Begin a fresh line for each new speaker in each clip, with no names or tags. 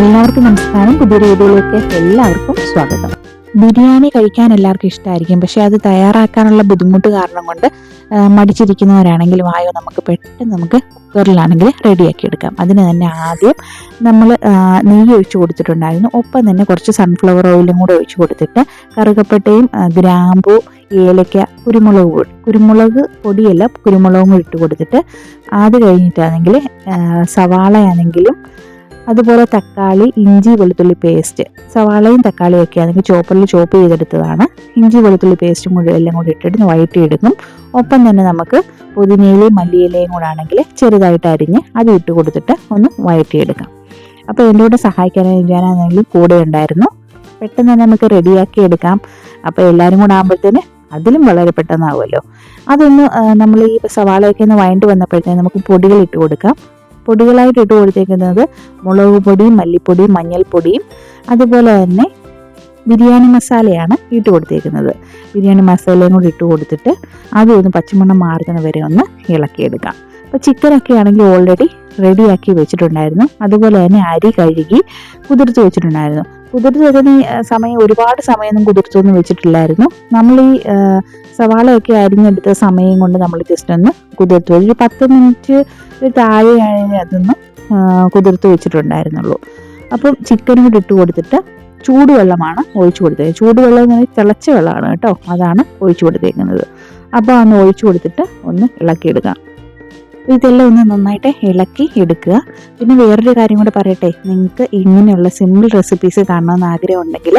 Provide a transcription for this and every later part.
എല്ലാവർക്കും നമസ്കാരം. പുതിയ രീതിയിലേക്ക് എല്ലാവർക്കും സ്വാഗതം. ബിരിയാണി കഴിക്കാൻ എല്ലാവർക്കും ഇഷ്ടമായിരിക്കും പക്ഷെ അത് തയ്യാറാക്കാനുള്ള ബുദ്ധിമുട്ട് കാരണം കൊണ്ട് മടിച്ചിരിക്കുന്നവരാണെങ്കിൽ വായോ നമുക്ക് പെട്ടെന്ന് നമുക്ക് കുക്കറിലാണെങ്കിൽ റെഡിയാക്കി എടുക്കാം. അതിന് തന്നെ ആദ്യം നമ്മൾ നെയ്യ് ഒഴിച്ചു കൊടുത്തിട്ടുണ്ടായിരുന്നു. ഒപ്പം തന്നെ കുറച്ച് സൺഫ്ലവർ ഓയിലും കൂടെ ഒഴിച്ചു കൊടുത്തിട്ട് കറുകപ്പട്ടയും ഗ്രാമ്പു ഏലക്ക കുരുമുളക് പൊടി കുരുമുളക് പൊടിയല്ല കുരുമുളകും ഇട്ട് കൊടുത്തിട്ട് അത് കഴിഞ്ഞിട്ടാണെങ്കിൽ സവാളയാണെങ്കിലും അതുപോലെ തക്കാളി ഇഞ്ചി വെളുത്തുള്ളി പേസ്റ്റ് സവാളയും തക്കാളിയും ഒക്കെ ആണെങ്കിൽ ചോപ്പറിൽ ചോപ്പ് ചെയ്തെടുത്തതാണ്. ഇഞ്ചി വെളുത്തുള്ളി പേസ്റ്റും കൂടി എല്ലാം കൂടി ഇട്ടിട്ട് വഴറ്റിയെടുക്കും ഒപ്പം തന്നെ നമുക്ക് പുതിനയിലയും മല്ലിയിലയും കൂടെ ആണെങ്കിൽ ചെറുതായിട്ട് അരിഞ്ഞ് അത് ഇട്ട് കൊടുത്തിട്ട് ഒന്ന് വഴറ്റിയെടുക്കാം. അപ്പോൾ എന്റെ കൂടെ സഹായിക്കാനായി ഞാനാണെങ്കിലും കൂടെ ഉണ്ടായിരുന്നു. പെട്ടെന്ന് തന്നെ നമുക്ക് റെഡിയാക്കി എടുക്കാം. അപ്പോൾ എല്ലാവരും കൂടെ ആകുമ്പോഴത്തേന് അതിലും വളരെ പെട്ടെന്നാവുമല്ലോ. അതൊന്ന് നമ്മൾ ഈ സവാളയൊക്കെ ഒന്ന് വഴണ്ടി വന്നപ്പോഴത്തേന് നമുക്ക് പൊടികൾ ഇട്ട് കൊടുക്കാം. പൊടികളായിട്ട് ഇട്ട് കൊടുത്തേക്കുന്നത് മുളക് പൊടി മല്ലിപ്പൊടി മഞ്ഞൾപ്പൊടിയും അതുപോലെ തന്നെ ബിരിയാണി മസാലയാണ് ഇട്ട് കൊടുത്തേക്കുന്നത്. ബിരിയാണി മസാലയും കൂടി ഇട്ട് കൊടുത്തിട്ട് ആദ്യം ഒന്ന് പച്ചമണം മാറുന്നത് വരെ ഒന്ന് ഇളക്കിയെടുക്കാം. അപ്പോൾ ചിക്കനൊക്കെ ആണെങ്കിൽ ഓൾറെഡി റെഡിയാക്കി വെച്ചിട്ടുണ്ടായിരുന്നു. അതുപോലെ തന്നെ അരി കഴുകി കുതിർത്ത് വെച്ചിട്ടുണ്ടായിരുന്നു. കുതിർത്ത് വെക്കുന്ന ഈ, ആ, സമയം ഒരുപാട് സമയമൊന്നും കുതിർത്തൊന്നും വെച്ചിട്ടില്ലായിരുന്നു. നമ്മൾ ഈ സവാളയൊക്കെ അരിഞ്ഞെടുത്ത സമയം കൊണ്ട് നമ്മൾ ജസ്റ്റ് ഒന്ന് കുതിർത്ത് ഒരു പത്ത് മിനിറ്റ് താഴെയാണ് അതൊന്ന് കുതിർത്ത് വെച്ചിട്ടുണ്ടായിരുന്നുള്ളൂ അപ്പം ചിക്കനും കൂടി ഇട്ട് കൊടുത്തിട്ട് ചൂടുവെള്ളമാണ് ഒഴിച്ചു കൊടുത്തത് ചൂടുവെള്ളം എന്ന് പറഞ്ഞാൽ തിളച്ച വെള്ളമാണ് കേട്ടോ അതാണ് ഒഴിച്ചു കൊടുത്തേക്കുന്നത്. അപ്പോൾ അന്ന് ഒഴിച്ചു കൊടുത്തിട്ട് ഒന്ന് ഇളക്കിയെടുക്കാം. ഇതെല്ലാം ഒന്ന് നന്നായിട്ട് ഇളക്കി എടുക്കുക. പിന്നെ വേറൊരു കാര്യം കൂടെ പറയട്ടെ. നിങ്ങൾക്ക് ഇങ്ങനെയുള്ള സിമ്പിൾ റെസിപ്പീസ് കാണണമെന്ന് ആഗ്രഹം ഉണ്ടെങ്കിൽ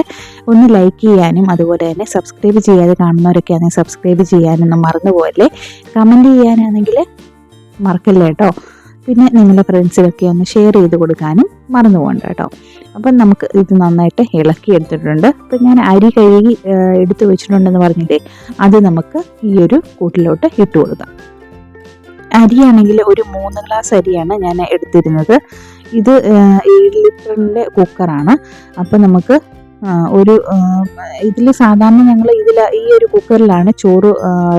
ഒന്ന് ലൈക്ക് ചെയ്യാനും അതുപോലെ തന്നെ സബ്സ്ക്രൈബ് ചെയ്യാതെ കാണുന്നവരൊക്കെ ആണെങ്കിൽ സബ്സ്ക്രൈബ് ചെയ്യാനൊന്നും മറന്നുപോകല്ലേ. കമന്റ് ചെയ്യാനാണെങ്കിൽ മറക്കല്ലേ കേട്ടോ പിന്നെ നിങ്ങളുടെ ഫ്രണ്ട്സിലൊക്കെ ഒന്ന് ഷെയർ ചെയ്ത് കൊടുക്കാനും മറന്നു പോകണ്ട കേട്ടോ അപ്പം നമുക്ക് ഇത് നന്നായിട്ട് ഇളക്കി എടുത്തിട്ടുണ്ട്. അപ്പം ഞാൻ അരി കഴുകി എടുത്തു വെച്ചിട്ടുണ്ടെന്ന് പറഞ്ഞില്ലേ അത് നമുക്ക് ഈ ഒരു കൂട്ടിലോട്ട് ഇട്ട് കൊടുക്കാം. അരിയാണെങ്കിൽ ഒരു മൂന്ന് ഗ്ലാസ് അരിയാണ് ഞാൻ എടുത്തിരുന്നത്. ഇത് ഏഴ് ലിറ്ററിന്റെ കുക്കറാണ് അപ്പം നമുക്ക് ഒരു ഇതിൽ സാധാരണ ഞങ്ങൾ ഇതിൽ ഈ ഒരു കുക്കറിലാണ് ചോറ്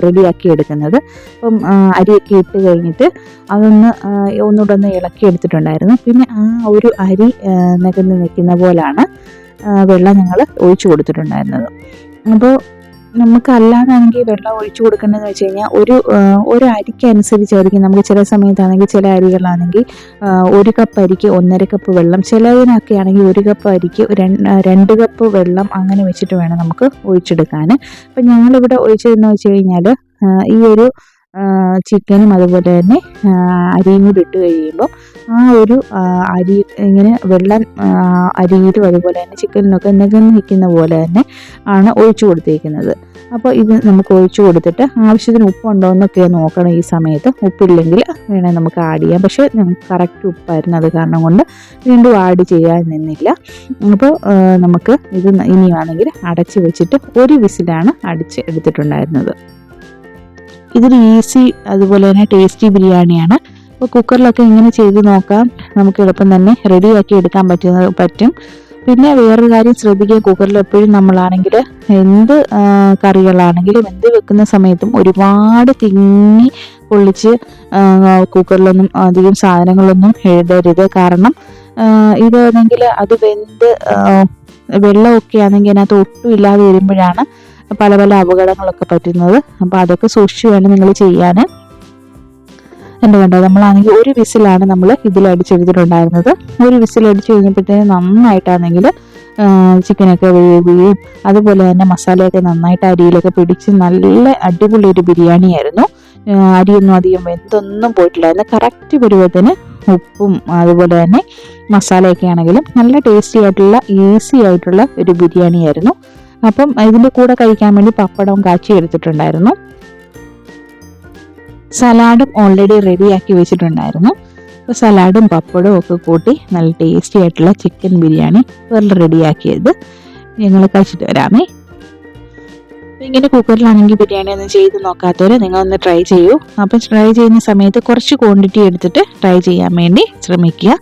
റെഡിയാക്കി എടുക്കുന്നത്. അപ്പം അരിയൊക്കെ ഇട്ട് കഴിഞ്ഞിട്ട് അതൊന്ന് ഒന്നുകൂടെ ഒന്ന് ഇളക്കി എടുത്തിട്ടുണ്ടായിരുന്നു. പിന്നെ ആ ഒരു അരി നികന്ന് നിൽക്കുന്ന പോലാണ് വെള്ളം ഞങ്ങൾ ഒഴിച്ചു കൊടുത്തിട്ടുണ്ടായിരുന്നത്. അപ്പോൾ നമുക്ക് അല്ലാതാണെങ്കിൽ വെള്ളം ഒഴിച്ചു കൊടുക്കേണ്ടതെന്ന് വെച്ച് കഴിഞ്ഞാൽ ഒരു ഒരു അരിക്ക് അനുസരിച്ചായിരിക്കും നമുക്ക് ചില സമയത്താണെങ്കിൽ ചില അരികളാണെങ്കിൽ ഒരു കപ്പ് അരിക്ക് ഒന്നര കപ്പ് വെള്ളം. ചിലതിനൊക്കെ ആണെങ്കിൽ ഒരു കപ്പ് അരിക്ക് രണ്ട് കപ്പ് വെള്ളം അങ്ങനെ വെച്ചിട്ട് വേണം നമുക്ക് ഒഴിച്ചെടുക്കാൻ അപ്പം ഞങ്ങളിവിടെ ഒഴിച്ചതെന്ന് വെച്ച് കഴിഞ്ഞാൽ ഈ ഒരു ചിക്കനും അതുപോലെ തന്നെ അരിയും കൂടി ഇട്ട് കഴിയുമ്പോൾ ആ ഒരു അരി ഇങ്ങനെ വെള്ളം അരിയിലും അതുപോലെ തന്നെ ചിക്കനിലൊക്കെ നികന്ന് നിൽക്കുന്ന പോലെ തന്നെ ആണ് ഒഴിച്ചു കൊടുത്തേക്കുന്നത് അപ്പോൾ ഇത് നമുക്ക് ഒഴിച്ചു കൊടുത്തിട്ട് ആവശ്യത്തിന് ഉപ്പുണ്ടോ എന്നൊക്കെ നോക്കണം ഈ സമയത്ത്. ഉപ്പില്ലെങ്കിൽ വേണേൽ നമുക്ക് ആഡ് ചെയ്യാം. പക്ഷേ നമുക്ക് കറക്റ്റ് ഉപ്പായിരുന്നു. അത് കാരണം കൊണ്ട് വീണ്ടും ആഡ് ചെയ്യാൻ നിന്നില്ല. അപ്പോൾ നമുക്ക് ഇത് ഇനിയാണെങ്കിൽ അടച്ച് വെച്ചിട്ട് ഒരു വിസിലാണ് അടിച്ച് എടുത്തിട്ടുണ്ടായിരുന്നത്. ഇതൊരു ഈസി അതുപോലെ തന്നെ ടേസ്റ്റി ബിരിയാണിയാണ്. അപ്പോൾ കുക്കറിലൊക്കെ ഇങ്ങനെ ചെയ്ത് നോക്കാം. നമുക്ക് എളുപ്പം തന്നെ റെഡിയാക്കി എടുക്കാൻ പറ്റുന്ന പറ്റും. പിന്നെ വേറൊരു കാര്യം ശ്രദ്ധിക്കുക. കുക്കറിൽ എപ്പോഴും നമ്മളാണെങ്കിൽ എന്ത് കറികളാണെങ്കിലും എന്ത് വെക്കുന്ന സമയത്തും ഒരുപാട് തിങ്ങി പൊള്ളിച്ച് കുക്കറിലൊന്നും അധികം സാധനങ്ങളൊന്നും എഴുതരുത് കാരണം ഇതാണെങ്കിൽ അത് വെന്ത് വെള്ളമൊക്കെ ആണെങ്കിൽ അതിനകത്ത് ഒട്ടും ഇല്ലാതെ വരുമ്പോഴാണ് പല പല അപകടങ്ങളൊക്കെ പറ്റുന്നത്. അപ്പോൾ അതൊക്കെ സൂക്ഷിച്ചു വേണം നിങ്ങൾ ചെയ്യാൻ എന്റെ കണ്ടോ നമ്മളാണെങ്കിൽ ഒരു വിസിലാണ് നമ്മൾ ഇതിൽ അടിച്ചെടുത്തിട്ടുണ്ടായിരുന്നത് ഒരു വിസിൽ അടിച്ചു കഴിഞ്ഞപ്പോഴത്തേന് നന്നായിട്ടാണെങ്കിൽ ചിക്കനൊക്കെ വേവുകയും അതുപോലെ തന്നെ മസാലയൊക്കെ നന്നായിട്ട് അരിയിലൊക്കെ പിടിച്ച് നല്ല അടിപൊളി ഒരു ബിരിയാണിയായിരുന്നു. അരിയൊന്നും അധികം വെന്തൊന്നും പോയിട്ടില്ലായിരുന്നു കറക്റ്റ് പരുവത്തിന് ഉപ്പും അതുപോലെ തന്നെ മസാലയൊക്കെ ആണെങ്കിലും നല്ല ടേസ്റ്റി ആയിട്ടുള്ള ഈസി ആയിട്ടുള്ള ഒരു ബിരിയാണിയായിരുന്നു. അപ്പം ഇതിന്റെ കൂടെ കഴിക്കാൻ വേണ്ടി പപ്പടവും കാച്ചി എടുത്തിട്ടുണ്ടായിരുന്നു. സലാഡും ഓൾറെഡി റെഡി ആക്കി വെച്ചിട്ടുണ്ടായിരുന്നു. അപ്പോൾ സലാഡും പപ്പടവും ഒക്കെ കൂട്ടി നല്ല ടേസ്റ്റി ആയിട്ടുള്ള ചിക്കൻ ബിരിയാണി വേറെ റെഡിയാക്കിയത് ഞങ്ങൾ കഴിച്ചിട്ട് വരാമേ. ഇങ്ങനെ കുക്കറിലാണെങ്കിൽ ബിരിയാണി ഒന്നും ചെയ്ത് നോക്കാത്തവർ നിങ്ങളൊന്ന് ട്രൈ ചെയ്യൂ. അപ്പം ട്രൈ ചെയ്യുന്ന സമയത്ത് കുറച്ച് ക്വാണ്ടിറ്റി എടുത്തിട്ട് ട്രൈ ചെയ്യാൻ വേണ്ടി ശ്രമിക്കുക.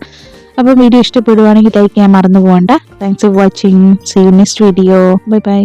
അപ്പോൾ വീഡിയോ ഇഷ്ടപ്പെടുവാണെങ്കിൽ ലൈക്ക് ചെയ്യാൻ മറന്നു പോകണ്ട thanks for watching see you next video bye bye